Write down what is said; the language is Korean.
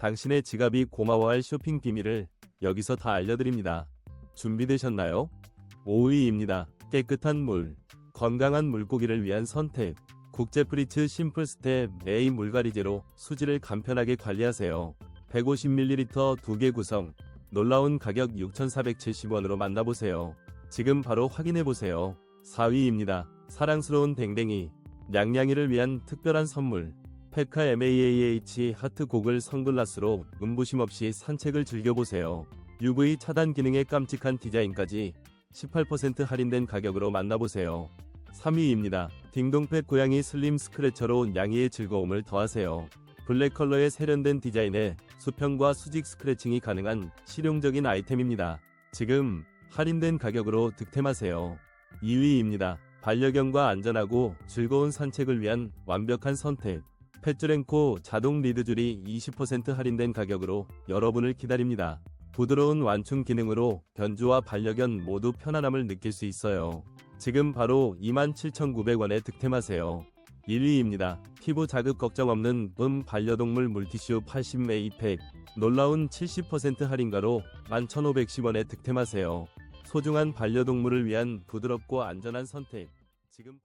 당신의 지갑이 고마워할 쇼핑 비밀을 여기서 다 알려드립니다. 준비되셨나요? 5위입니다. 깨끗한 물. 건강한 물고기를 위한 선택. 국제 프리츠 심플 스텝 A 물갈이제로 수질을 간편하게 관리하세요. 150ml 2개 구성. 놀라운 가격 6,470원으로 만나보세요. 지금 바로 확인해보세요. 4위입니다. 사랑스러운 댕댕이. 냥냥이를 위한 특별한 선물. 페카 MAAH 하트 고글 선글라스로 눈부심 없이 산책을 즐겨보세요. UV 차단 기능의 깜찍한 디자인까지 18% 할인된 가격으로 만나보세요. 3위입니다. 딩동펫 고양이 슬림 스크래처로 양이의 즐거움을 더하세요. 블랙 컬러의 세련된 디자인에 수평과 수직 스크래칭이 가능한 실용적인 아이템입니다. 지금 할인된 가격으로 득템하세요. 2위입니다. 반려견과 안전하고 즐거운 산책을 위한 완벽한 선택. 펫주랭코 자동 리드줄이 20% 할인된 가격으로 여러분을 기다립니다. 부드러운 완충 기능으로 견주와 반려견 모두 편안함을 느낄 수 있어요. 지금 바로 27,900원에 득템하세요. 1위입니다. 피부 자극 걱정 없는 음 반려동물 물티슈 80메이 팩. 놀라운 70% 할인가로 11,510원에 득템하세요. 소중한 반려동물을 위한 부드럽고 안전한 선택. 지금